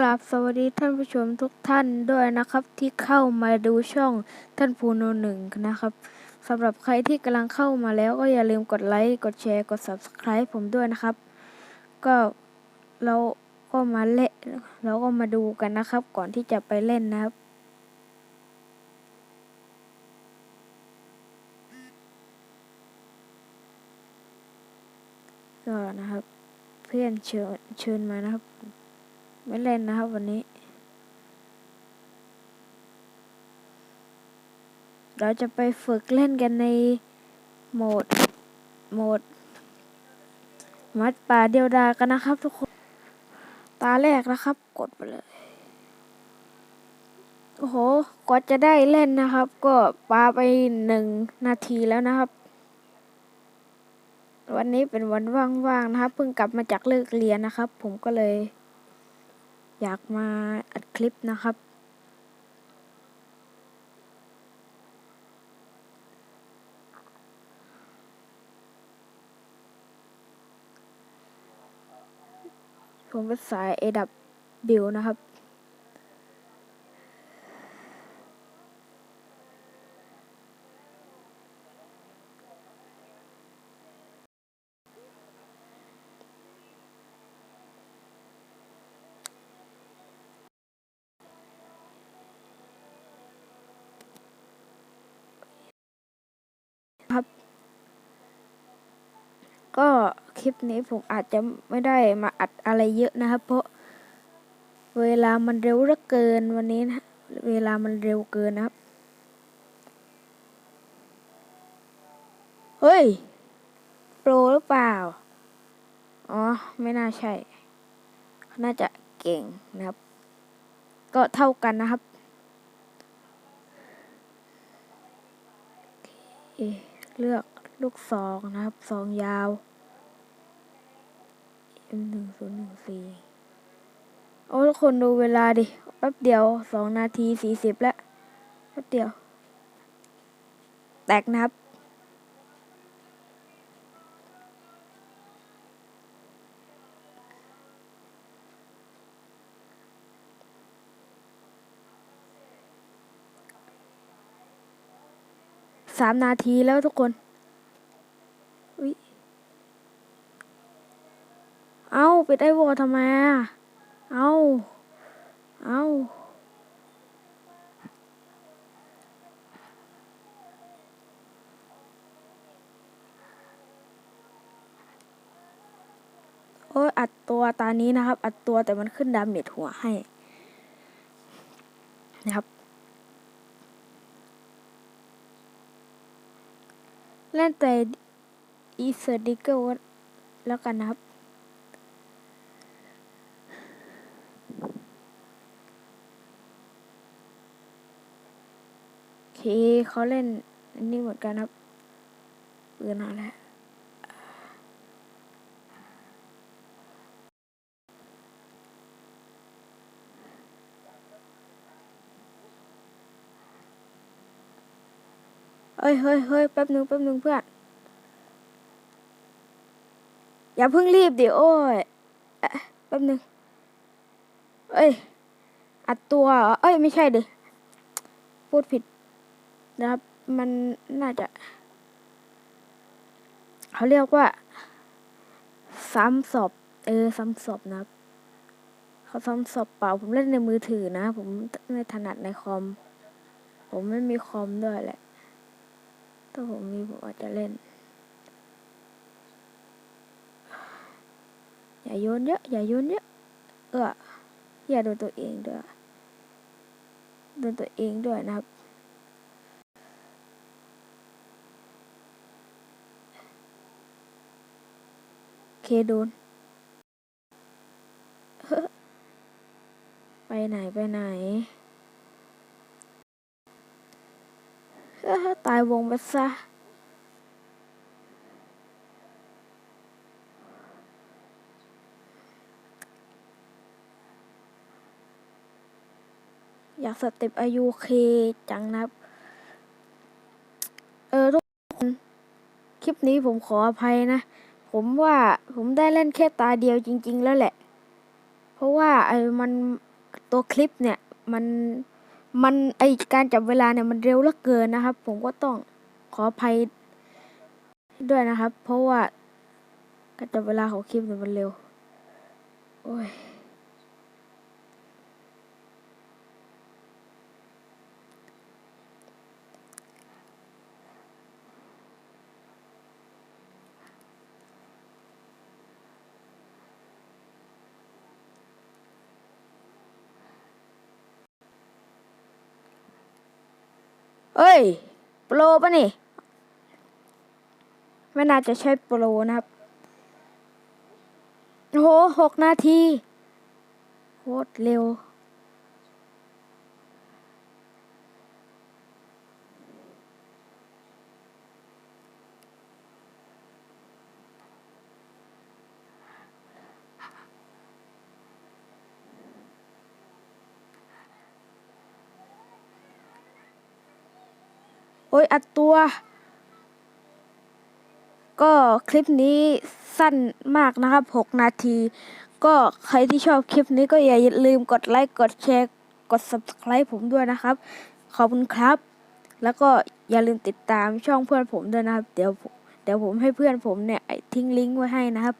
กราบสวัสดีท่านผู้ชมทุกท่านด้วยนะครับ ที่เข้ามาดูช่องท่านภูโนหนึ่งนะครับสำหรับใครที่กำลังเข้ามาแล้วก็อย่าลืมกดไลค์กดแชร์กด subscribe ผมด้วยนะครับ ก็เราก็มาเล่นเราก็มาดูกันนะครับ ก่อนที่จะไปเล่นนะครับก็นะครับ เพื่อนเชิญเชิญมานะครับ ไม่เล่นนะครับวันนี้ เราจะไปฝึกเล่นกันในโหมด โหมด มัดป่าเดียวดายกันนะครับทุกคน ตาแรกนะครับ กดไปเลย โอ้โหกว่าจะได้เล่นนะครับ ก็ปาไปหนึ่งนาทีแล้วนะครับ วันนี้เป็นวันว่างๆนะครับ เพิ่งกลับมาจากเลิกเรียนนะครับ ผมก็เลย อยากมาอัดคลิปนะครับ ผมเป็นสายเอดับบิลนะครับ ก็คลิปนี้ผมอาจจะไม่ได้มาอัดอะไรเยอะนะครับ เพราะเวลามันเร็วเหลือเกินวันนี้นะเวลามันเร็วเกินนะครับ เฮ้ย โปรหรือเปล่า อ๋อ ไม่น่าใช่ น่าจะเก่งนะครับ ก็เท่ากันนะครับเลือก ลูกซองนะครับซองยาว M หนึ่งศูนย์หนึ่งสี่โอ้ทุกคนดูเวลาดิแป๊บเดียวสองนาทีสี่สิบแล้วแป๊บเดียว แตกนะครับสามนาทีแล้วทุกคนอุ๊ยเอา ปิดไอวอทำไมอะ เอาเอาโอ้ยอัดตัวตานี้นะครับ อัดตัวแต่มันขึ้นดาเมจหัวให้ นะครับ เล่นแต่อีเซอร์ดิเกิลแล้วกันนะครับ เคเขาเล่นอันนี้เหมือนกันครับปืนอะไรเอ้ยเฮ้ยเฮ้ยแป๊บนึงแป๊บนึงเพื่อน อย่าเพิ่งรีบดิโอ้ยแป๊บนึงเอ้ย อัดตัว เอ้ย ไม่ใช่ดิ พูดผิด นะครับ มันน่าจะ เขาเรียกว่า ซ้ำศพเออ ซ้ำศพนะครับ เขาซ้ำศพเปล่า ผมเล่นในมือถือนะ ผมไม่ถนัดในคอม ผมไม่มีคอมด้วยแหละ ถ้าผมมีผมอาจจะเล่น อย่าโยนเยอะ อย่าโยนเยอะ เอออย่าโดนตัวเองด้วยโดนตัวเองด้วยนะครับ เคโดน ไปไหนไปไหน ตายวงไปซะ อยากสเต็ปอายุเคจังนะครับ เออ ทุกคน คลิปนี้ผมขออภัยนะ ผมว่าผมได้เล่นแค่ตาเดียวจริง ๆ แล้วแหละ เพราะว่าไอ้มันตัวคลิปเนี่ย มันมันไอการจับเวลาเนี่ยมันเร็วเหลือเกินนะครับ ผมก็ต้องขออภัยด้วยนะครับ เพราะว่าการจับเวลาของคลิปเนี่ยมันเร็ว โอ้ย เอ้ย โปรปะนี่ ไม่น่าจะใช่โปรนะครับโอ้โหหกนาทีโคตรเร็ว โอ้ยอัดตัว ก็คลิปนี้สั้นมากนะครับ 6 นาที ก็ใครที่ชอบคลิปนี้ก็อย่าลืมกดไลค์ กดแชร์ กด subscribe ผมด้วยนะครับ ขอบคุณครับ แล้วก็อย่าลืมติดตามช่องเพื่อนผมด้วยนะครับ เดี๋ยวเดี๋ยวผมให้เพื่อนผมเนี่ยทิ้งลิงก์ไว้ให้นะครับ